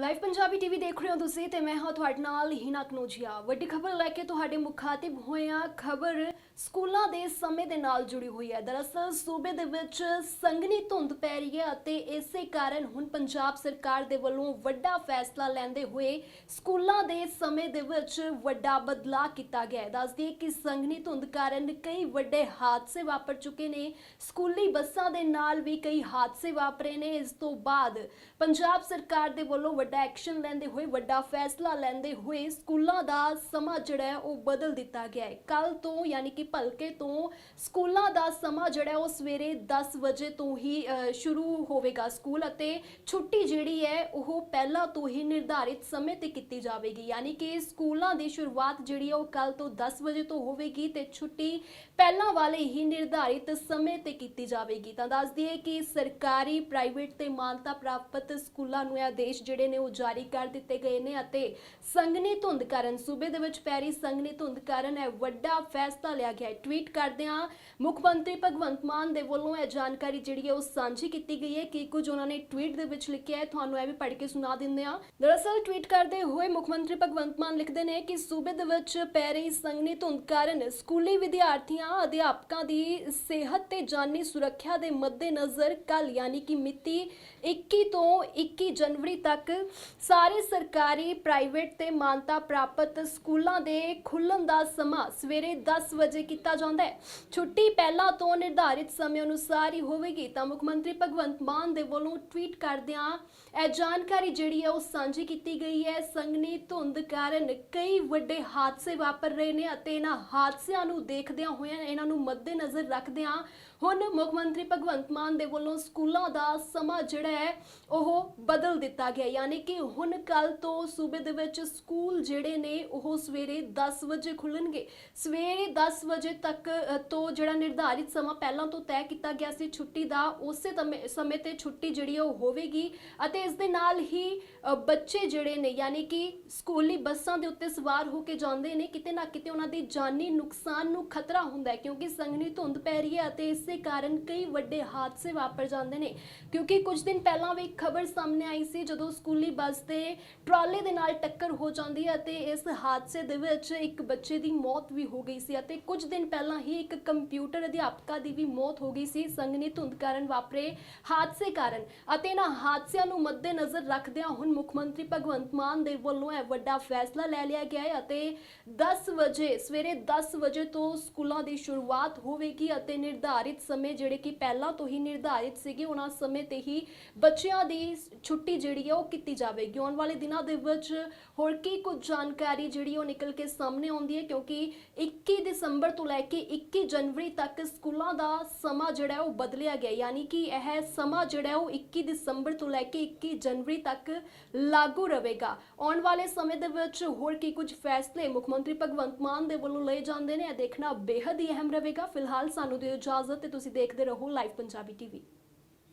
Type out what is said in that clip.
Live Punjabi TV ਦੇਖ ਰਹੇ ਹੋ ਤੁਸੀਂ ਤੇ ਮੈਂ ਹਾਂ ਤੁਹਾਡੇ ਨਾਲ ਹਿਨਾ ਕਨੋਜੀਆ। ਵੱਡੀ ਖਬਰ ਲੈ ਕੇ ਤੁਹਾਡੇ ਮੁਖਾਤਿਬ ਹੋਏ ਹਾਂ ਖਬਰ ਸਕੂਲਾਂ ਦੇ ਸਮੇਂ ਦੇ ਨਾਲ ਜੁੜੀ ਹੋਈ ਹੈ। ਦਰਅਸਲ ਸੂਬੇ ਦੇ ਵਿੱਚ ਸੰਘਣੀ ਧੁੰਦ ਪੈ ਰਹੀ ਹੈ ਅਤੇ ਇਸੇ ਕਾਰਨ ਹੁਣ ਪੰਜਾਬ ਸਰਕਾਰ ਦੇ ਵੱਲੋਂ ਵੱਡਾ ਫੈਸਲਾ ਲੈਂਦੇ ਹੋਏ ਸਕੂਲਾਂ ਦੇ ਸਮੇਂ ਦੇ ਵਿੱਚ ਵੱਡਾ ਬਦਲਾਅ ਕੀਤਾ ਗਿਆ ਹੈ। ਦੱਸ ਕਿ ਸੰਘਣੀ ਧੁੰਦ ਕਾਰਨ ਕਈ ਵੱਡੇ ਹਾਦਸੇ ਵਾਪਰ ਚੁੱਕੇ ਨੇ। ਸਕੂਲੀ ਬੱਸਾਂ ਦੇ ਨਾਲ ਵੀ ਕਈ ਹਾਦਸੇ ਵਾਪਰੇ ਨੇ। ਇਸ ਤੋਂ ਬਾਅਦ ਪੰਜਾਬ ਸਰਕਾਰ ਦੇ ਵੱਲੋਂ ਵੱਡਾ ਐਕਸ਼ਨ ਲੈਂਦੇ ਹੋਏ, ਵੱਡਾ ਫੈਸਲਾ ਲੈਂਦੇ ਹੋਏ ਸਕੂਲਾਂ ਦਾ ਸਮਾਂ ਜਿਹੜਾ ਹੈ ਉਹ ਬਦਲ ਦਿੱਤਾ ਗਿਆ ਹੈ। ਕੱਲ ਤੋਂ ਯਾਨੀ ਕਿ ਭਲਕੇ ਤੋਂ ਸਕੂਲਾਂ ਦਾ ਸਮਾਂ ਜਿਹੜਾ ਉਹ ਸਵੇਰੇ 10 ਵਜੇ ਤੋਂ ਹੀ ਸ਼ੁਰੂ ਹੋਵੇਗਾ ਸਕੂਲ ਅਤੇ ਛੁੱਟੀ ਜਿਹੜੀ ਹੈ ਉਹ ਪਹਿਲਾਂ ਤੋਂ ਹੀ ਨਿਰਧਾਰਿਤ ਸਮੇਂ ਤੇ ਕੀਤੀ ਜਾਵੇਗੀ। ਯਾਨੀ ਕਿ ਸਕੂਲਾਂ ਦੀ ਸ਼ੁਰੂਆਤ ਜਿਹੜੀ ਹੈ ਉਹ ਕੱਲ ਤੋਂ 10 ਵਜੇ ਤੋਂ ਹੋਵੇਗੀ ਤੇ ਛੁੱਟੀ ਪਹਿਲਾਂ ਵਾਲੇ ਹੀ ਨਿਰਧਾਰਿਤ ਸਮੇਂ ਤੇ ਕੀਤੀ ਜਾਵੇਗੀ। ਤਾਂ ਦੱਸ ਦਈਏ ਕਿ ਸਰਕਾਰੀ, ਪ੍ਰਾਈਵੇਟ ਤੇ ਮਾਨਤਾ ਪ੍ਰਾਪਤ ਸਕੂਲਾਂ ਨੂੰ ਆਦੇਸ਼ ਜਿਹੜੇ ਨੇ ਉਹ ਜਾਰੀ ਕਰ ਦਿੱਤੇ ਗਏ ਨੇ ਅਤੇ ਸੰਘਣੀ ਧੁੰਦ ਕਾਰਨ ਸੂਬੇ ਦੇ ਵਿੱਚ ਪੈ ਰਹੀ ਸੰਘਣੀ ਧੁੰਦ ਕਾਰਨ ਇਹ ਵੱਡਾ ਫੈਸਲਾ ਲਿਆ ਗਿਆ ਹੈ। ਟਵੀਟ ਕਰਦਿਆਂ ਮੁੱਖ ਮੰਤਰੀ ਭਗਵੰਤ ਮਾਨ ਦੇ ਵੱਲੋਂ ਇਹ ਜਾਣਕਾਰੀ ਜਿਹੜੀ ਹੈ ਉਹ ਸਾਂਝੀ ਕੀਤੀ ਗਈ ਹੈ ਕਿ ਕੁਝ ਉਹਨਾਂ ਨੇ ਟਵੀਟ ਦੇ ਵਿੱਚ ਲਿਖਿਆ ਹੈ। ਤੁਹਾਨੂੰ ਇਹ ਵੀ ਪੜ੍ਹ ਕੇ ਸੁਣਾ ਦਿੰਦੇ ਹਾਂ। ਦਰਅਸਲ ਟਵੀਟ ਕਰਦੇ ਹੋਏ ਮੁੱਖ ਮੰਤਰੀ ਭਗਵੰਤ ਮਾਨ ਲਿਖਦੇ ਨੇ ਕਿ ਸੂਬੇ ਦੇ ਵਿੱਚ ਪੈ ਰਹੀ ਸੰਘਣੀ ਧੁੰਦ ਕਾਰਨ ਸਕੂਲੀ ਵਿਦਿਆਰਥੀਆਂ, ਅਧਿਆਪਕਾਂ ਦੀ ਸਿਹਤ ਤੇ ਜਾਨੀ ਸੁਰੱਖਿਆ ਦੇ ਮੱਦੇਨਜ਼ਰ ਕੱਲ ਯਾਨੀ ਕਿ ਮਿਤੀ 21 ਤੋਂ 21 ਜਨਵਰੀ ਤੱਕ ਸਾਰੇ ਸਰਕਾਰੀ ਪ੍ਰਾਈਵੇਟ ਤੇ ਮਾਨਤਾ ਪ੍ਰਾਪਤ ਸਕੂਲਾਂ ਦੇ ਖੁੱਲਣ ਦਾ ਸਮਾਂ ਸਵੇਰੇ 10 ਵਜੇ ਕੀਤਾ ਜਾਂਦਾ ਹੈ। ਛੁੱਟੀ ਪਹਿਲਾਂ ਤੋਂ ਨਿਰਧਾਰਿਤ ਸਮੇਂ ਅਨੁਸਾਰ ਹੀ ਹੋਵੇਗੀ। ਤਾਂ ਮੁੱਖ ਮੰਤਰੀ ਭਗਵੰਤ ਮਾਨ ਦੇ ਵੱਲੋਂ ਟਵੀਟ ਕਰਦਿਆਂ ਇਹ ਜਾਣਕਾਰੀ ਜਿਹੜੀ ਹੈ ਉਹ ਸਾਂਝੀ ਕੀਤੀ ਗਈ ਹੈ। ਸੰਗਨੀ ਧੁੰਦ ਕਾਰਨ ਕਈ ਵੱਡੇ ਹਾਦਸੇ ਵਾਪਰ ਰਹੇ ਨੇ ਅਤੇ ਇਹਨਾਂ ਹਾਦਸਿਆਂ ਨੂੰ ਦੇਖਦਿਆਂ ਹੋਇਆਂ, ਇਹਨਾਂ ਨੂੰ ਮੱਦੇਨਜ਼ਰ ਰੱਖਦਿਆਂ ਹੁਣ ਮੁੱਖ ਮੰਤਰੀ ਭਗਵੰਤ ਮਾਨ ਦੇ ਵੱਲੋਂ ਸਕੂਲਾਂ ਦਾ ਸਮਾਂ ਜਿਹੜਾ ਹੈ ਉਹ ਬਦਲ ਦਿੱਤਾ ਗਿਆ। ਯਾਨੀ ਕਿ ਹੁਣ ਕੱਲ ਤੋਂ ਸੂਬੇ ਦੇ ਵਿੱਚ ਸਕੂਲ ਜਿਹੜੇ ਨੇ ਉਹ ਸਵੇਰੇ 10 ਵਜੇ ਖੁੱਲਣਗੇ ਸਵੇਰੇ 10 ਵਜੇ ਤੱਕ ਤੋਂ ਜਿਹੜਾ ਨਿਰਧਾਰਿਤ ਸਮਾਂ ਪਹਿਲਾਂ ਤੋਂ ਤੈਅ ਕੀਤਾ ਗਿਆ ਸੀ ਛੁੱਟੀ ਦਾ, ਉਸੇ ਤਮੇ- ਸਮੇਂ ਤੇ ਛੁੱਟੀ ਜਿਹੜੀ ਉਹ ਹੋਵੇਗੀ ਅਤੇ ਇਸ ਦੇ ਨਾਲ ਹੀ ਬੱਚੇ ਜਿਹੜੇ ਨੇ ਯਾਨੀ ਕਿ ਸਕੂਲੀ ਬੱਸਾਂ ਦੇ ਉੱਤੇ ਸਵਾਰ ਹੋ ਕੇ ਜਾਂਦੇ ਨੇ, ਕਿਤੇ ਨਾ ਕਿਤੇ ਉਹਨਾਂ ਦੇ ਜਾਨੀ ਨੁਕਸਾਨ ਨੂੰ ਖਤਰਾ ਹੁੰਦਾ ਹੈ ਕਿਉਂਕਿ ਸੰਘਣੀ ਧੁੰਦ ਪੈ ਰਹੀ ਹੈ ਅਤੇ ਇਸੇ ਕਾਰਨ ਕਈ ਵੱਡੇ ਹਾਦਸੇ ਵਾਪਰ ਜਾਂਦੇ ਨੇ। ਕਿਉਂਕਿ ਕੁਝ ਦਿਨ ਪਹਿਲਾਂ ਵੀ ਇੱਕ ਖਬਰ ਸਾਹਮਣੇ ਆਈ ਸੀ, ਜਦੋਂ ਸਕੂਲ ਬੱਸ ਤੇ ਟਰਾਲੇ ਦੇ ਨਾਲ ਟੱਕਰ ਹੋ ਜਾਂਦੀ ਹੈ ਅਤੇ ਇਸ ਹਾਦਸੇ ਦੇ ਵਿੱਚ ਇੱਕ ਬੱਚੇ ਦੀ ਮੌਤ ਵੀ ਹੋ ਗਈ ਸੀ ਅਤੇ ਕੁਝ ਦਿਨ ਪਹਿਲਾਂ ਹੀ ਇੱਕ ਕੰਪਿਊਟਰ ਅਧਿਆਪਕਾ ਦੀ ਵੀ ਮੌਤ ਹੋ ਗਈ ਸੀ। ਸੰਘਣੀ ਧੁੰਦ ਕਾਰਨ ਵਾਪਰੇ ਹਾਦਸੇ ਕਾਰਨ ਅਤੇ ਇਹਨਾਂ ਹਾਦਸਿਆਂ ਨੂੰ ਮੱਦੇਨਜ਼ਰ ਰੱਖਦਿਆਂ ਹੁਣ ਮੁੱਖ ਮੰਤਰੀ ਭਗਵੰਤ ਮਾਨ ਦੇ ਵੱਲੋਂ ਇਹ ਵੱਡਾ ਫੈਸਲਾ ਲੈ ਲਿਆ ਗਿਆ ਹੈ ਅਤੇ 10 ਵਜੇ, ਸਵੇਰੇ 10 ਵਜੇ ਤੋਂ ਸਕੂਲਾਂ ਦੀ ਸ਼ੁਰੂਆਤ ਹੋਵੇਗੀ ਅਤੇ ਨਿਰਧਾਰਿਤ ਸਮੇਂ ਜਿਹੜੇ ਕਿ ਪਹਿਲਾਂ ਤੋਂ ਹੀ ਨਿਰਧਾਰਿਤ ਸੀਗੇ, ਉਹਨਾਂ ਸਮੇਂ ਤੇ ਹੀ ਬੱਚਿਆਂ ਦੀ ਛੁੱਟੀ ਜਿਹੜੀ ਹੈ ਉਹ ਕੀਤੀ ਜਾਵੇਗੀ। ਆਉਣ ਵਾਲੇ ਦਿਨਾਂ ਦੇ ਵਿੱਚ ਹੋਰ ਕੀ ਕੁਝ ਜਾਣਕਾਰੀ ਜਿਹੜੀ ਉਹ ਨਿਕਲ ਕੇ ਸਾਹਮਣੇ ਆਉਂਦੀ ਹੈ, ਕਿਉਂਕਿ 21 ਦਸੰਬਰ ਤੋਂ ਲੈ ਕੇ 21 ਜਨਵਰੀ ਤੱਕ ਸਕੂਲਾਂ ਦਾ ਸਮਾਂ ਜਿਹੜਾ ਉਹ ਬਦਲਿਆ ਗਿਆ। ਯਾਨੀ ਕਿ ਇਹ ਸਮਾਂ ਜਿਹੜਾ ਉਹ 21 ਦਸੰਬਰ ਤੋਂ ਲੈ ਕੇ 21 ਜਨਵਰੀ ਤੱਕ ਲਾਗੂ ਰਹੇਗਾ। ਆਉਣ ਵਾਲੇ ਸਮੇਂ ਦੇ ਵਿੱਚ ਹੋਰ ਕੀ ਕੁਝ ਫੈਸਲੇ ਮੁੱਖ ਮੰਤਰੀ ਭਗਵੰਤ ਮਾਨ ਦੇ ਵੱਲੋਂ ਲਏ ਜਾਂਦੇ ਨੇ, ਇਹ ਦੇਖਣਾ ਬੇਹੱਦ ਹੀ ਅਹਿਮ ਰਹੇਗਾ। ਫਿਲਹਾਲ ਸਾਨੂੰ ਦਿਓ ਇਜਾਜ਼ਤ ਤੇ ਤੁਸੀਂ ਦੇਖਦੇ ਰਹੋ live Punjabi TV.